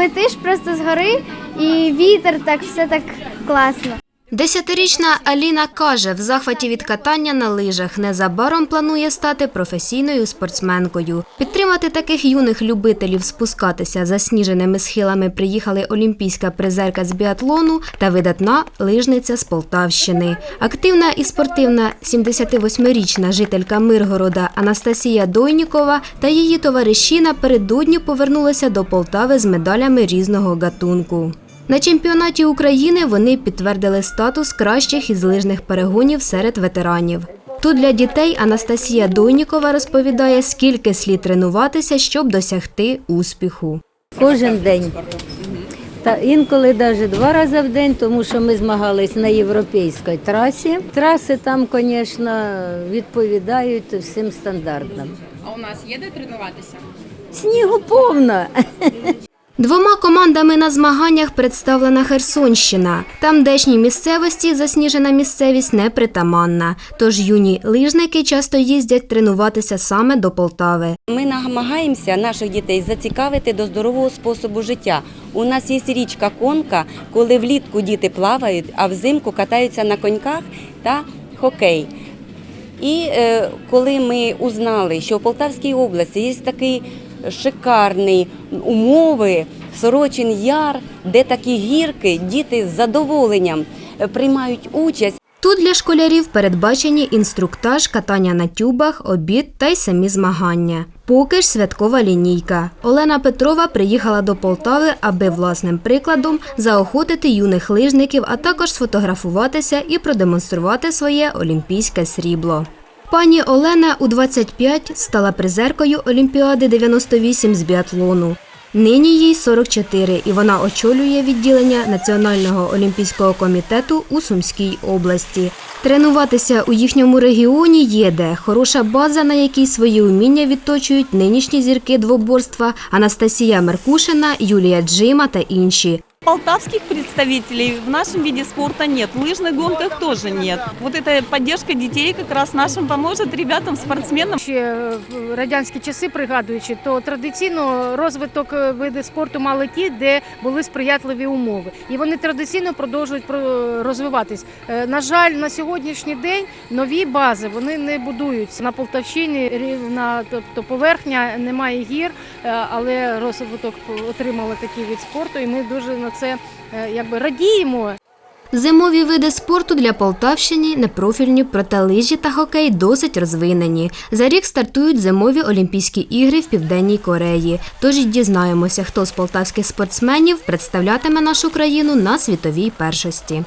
летиш просто згори, і вітер, так все так класно. Десятирічна Аліна каже, в захваті від катання на лижах незабаром планує стати професійною спортсменкою. Підтримати таких юних любителів спускатися засніженими схилами приїхали олімпійська призерка з біатлону та видатна лижниця з Полтавщини. Активна і спортивна 78-річна жителька Миргорода Анастасія Дойнікова та її товариші напередодні повернулися до Полтави з медалями різного гатунку. На чемпіонаті України вони підтвердили статус кращих із лижних перегонів серед ветеранів. Тут для дітей Анастасія Дойнікова розповідає, скільки слід тренуватися, щоб досягти успіху. Кожен день. Та інколи навіть два рази в день, тому що ми змагались на європейській трасі. Траси там, звісно, відповідають всім стандартам. А у нас є де тренуватися? Снігу повно. Двома командами на змаганнях представлена Херсонщина. Тамдешній місцевості засніжена місцевість непритаманна. Тож юні лижники часто їздять тренуватися саме до Полтави. Ми намагаємося наших дітей зацікавити до здорового способу життя. У нас є річка Конка, коли влітку діти плавають, а взимку катаються на коньках та хокей. І е, коли ми узнали, що в Полтавській області є такий шикарний умови, Сорочин Яр, де такі гірки, діти з задоволенням е, приймають участь. Тут для школярів передбачені інструктаж, катання на тюбах, обід та й самі змагання. Поки ж святкова лінійка. Олена Петрова приїхала до Полтави, аби власним прикладом заохотити юних лижників, а також сфотографуватися і продемонструвати своє олімпійське срібло. Пані Олена у 25 стала призеркою Олімпіади 98 з біатлону. Нині їй 44, і вона очолює відділення Національного олімпійського комітету у Сумській області. Тренуватися у їхньому регіоні є де хороша база, на якій свої уміння відточують нинішні зірки двоборства Анастасія Меркушина, Юлія Джима та інші. Полтавских представителей в нашем виде спорта нет, в лыжных гонках тоже нет. Вот эта поддержка детей как раз нашим поможет ребятам, спортсменам. Ще е, в радянські часи пригадуючи, то традиційно розвиток е, види спорту мали ті, де були сприятливі умови, і вони традиційно продовжують про- розвиватись. Е, На жаль, на сьогоднішній день нові бази вони не будуються на Полтавщині. Рівна, тобто поверхня немає гір, е, але розвиток отримали такий від спорту, і ми дуже це е, якби радіємо. Зимові види спорту для Полтавщини, непрофільні, проте лижі та хокей досить розвинені. За рік стартують зимові Олімпійські ігри в Південній Кореї. Тож дізнаємося, хто з полтавських спортсменів представлятиме нашу країну на світовій першості.